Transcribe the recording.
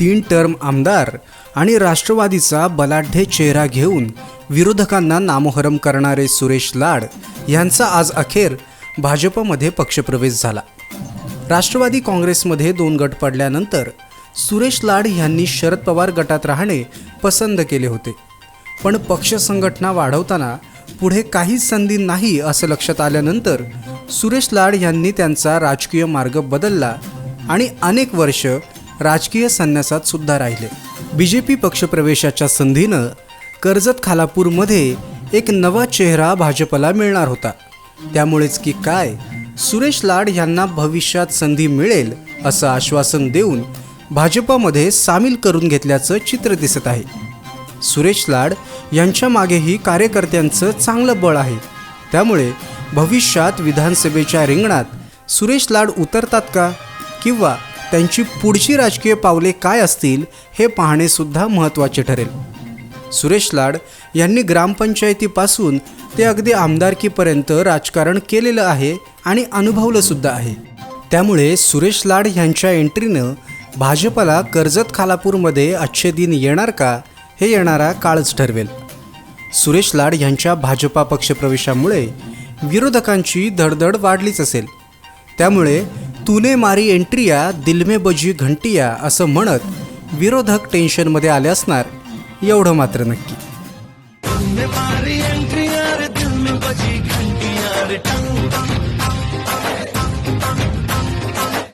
तीन टर्म आमदार आणि राष्ट्रवादीचा बलाढ्य चेहरा घेऊन विरोधकांना नामोहरम करणारे सुरेश लाड यांचा आज अखेर भाजपमध्ये पक्षप्रवेश झाला. राष्ट्रवादी काँग्रेसमध्ये दोन गट पडल्यानंतर सुरेश लाड यांनी शरद पवार गटात राहणे पसंत केले होते. पण पक्ष संघटना वाढवताना पुढे काहीच संधी नाही असं लक्षात आल्यानंतर सुरेश लाड यांनी त्यांचा राजकीय मार्ग बदलला आणि अनेक वर्ष राजकीय संन्यासात सुद्धा राहिले. बी जे पी पक्षप्रवेशाच्या संधीनं कर्जत खालापूरमध्ये एक नवा चेहरा भाजपला मिळणार होता. त्यामुळेच की काय सुरेश लाड यांना भविष्यात संधी मिळेल असं आश्वासन देऊन भाजपमध्ये सामील करून घेतल्याचं चित्र दिसत आहे. सुरेश लाड यांच्या मागेही कार्यकर्त्यांचं चांगलं बळ आहे. त्यामुळे भविष्यात विधानसभेच्या रिंगणात सुरेश लाड उतरतात का? किंवा त्यांची पुढची राजकीय पावले काय असतील हे पाहणे सुद्धा महत्त्वाचे ठरेल. सुरेश लाड यांनी ग्रामपंचायतीपासून ते अगदी आमदारकीपर्यंत राजकारण केलेलं आहे आणि अनुभवलं सुद्धा आहे. त्यामुळे सुरेश लाड यांच्या एंट्रीनं भाजपला कर्जत खालापूरमध्ये अच्छे दिन येणार का हे येणारा काळच ठरवेल. सुरेश लाड यांच्या भाजपा पक्षप्रवेशामुळे विरोधकांची धडधड वाढलीच असेल. त्यामुळे तूने मारी एंट्रिया दिलमे बजी घंटिया असं म्हणत विरोधक टेन्शनमध्ये आले असणार. एवढं मात्र नक्की.